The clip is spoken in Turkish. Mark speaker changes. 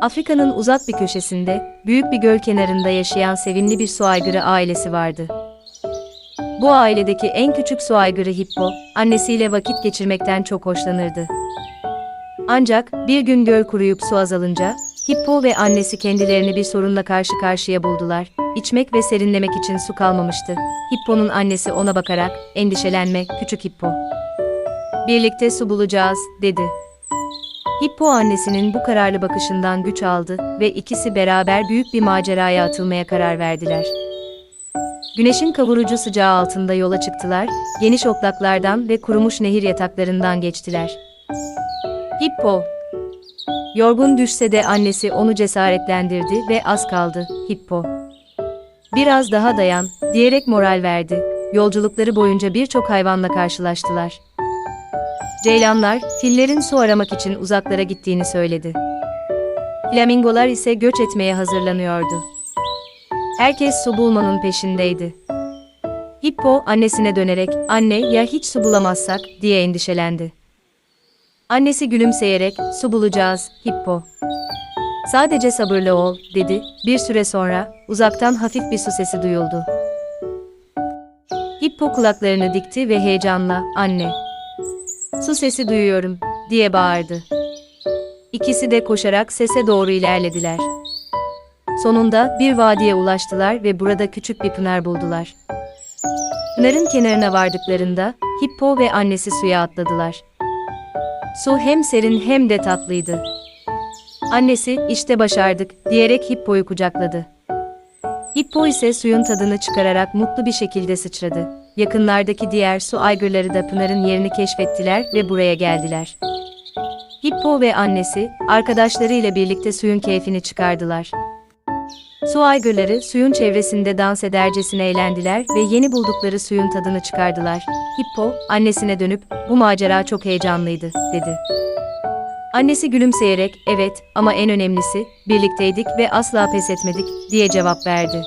Speaker 1: Afrika'nın uzak bir köşesinde, büyük bir göl kenarında yaşayan sevimli bir su aygırı ailesi vardı. Bu ailedeki en küçük su aygırı Hippo, annesiyle vakit geçirmekten çok hoşlanırdı. Ancak bir gün göl kuruyup su azalınca, Hippo ve annesi kendilerini bir sorunla karşı karşıya buldular. İçmek ve serinlemek için su kalmamıştı. Hippo'nun annesi ona bakarak, endişelenme, küçük Hippo. Birlikte su bulacağız, dedi. Hippo annesinin bu kararlı bakışından güç aldı ve ikisi beraber büyük bir maceraya atılmaya karar verdiler. Güneşin kavurucu sıcağı altında yola çıktılar, geniş otlaklardan ve kurumuş nehir yataklarından geçtiler. Hippo Yorgun düşse de annesi onu cesaretlendirdi ve az kaldı, Hippo. Biraz daha dayan, diyerek moral verdi. Yolculukları boyunca birçok hayvanla karşılaştılar. Ceylanlar, fillerin su aramak için uzaklara gittiğini söyledi. Flamingolar ise göç etmeye hazırlanıyordu. Herkes su bulmanın peşindeydi. Hippo annesine dönerek, anne ya hiç su bulamazsak diye endişelendi. Annesi gülümseyerek, su bulacağız, Hippo. Sadece sabırlı ol, dedi. Bir süre sonra, uzaktan hafif bir su sesi duyuldu. Hippo kulaklarını dikti ve heyecanla, anne. Su sesi duyuyorum, diye bağırdı. İkisi de koşarak sese doğru ilerlediler. Sonunda bir vadiye ulaştılar ve burada küçük bir pınar buldular. Pınarın kenarına vardıklarında, Hippo ve annesi suya atladılar. Su hem serin hem de tatlıydı. Annesi, işte başardık, diyerek Hippo'yu kucakladı. Hippo ise suyun tadını çıkararak mutlu bir şekilde sıçradı. Yakınlardaki diğer su aygırları da Pınar'ın yerini keşfettiler ve buraya geldiler. Hippo ve annesi, arkadaşlarıyla birlikte suyun keyfini çıkardılar. Su aygırları suyun çevresinde dans edercesine eğlendiler ve yeni buldukları suyun tadını çıkardılar. Hippo, annesine dönüp, bu macera çok heyecanlıydı, dedi. Annesi gülümseyerek, evet ama en önemlisi, birlikteydik ve asla pes etmedik, diye cevap verdi.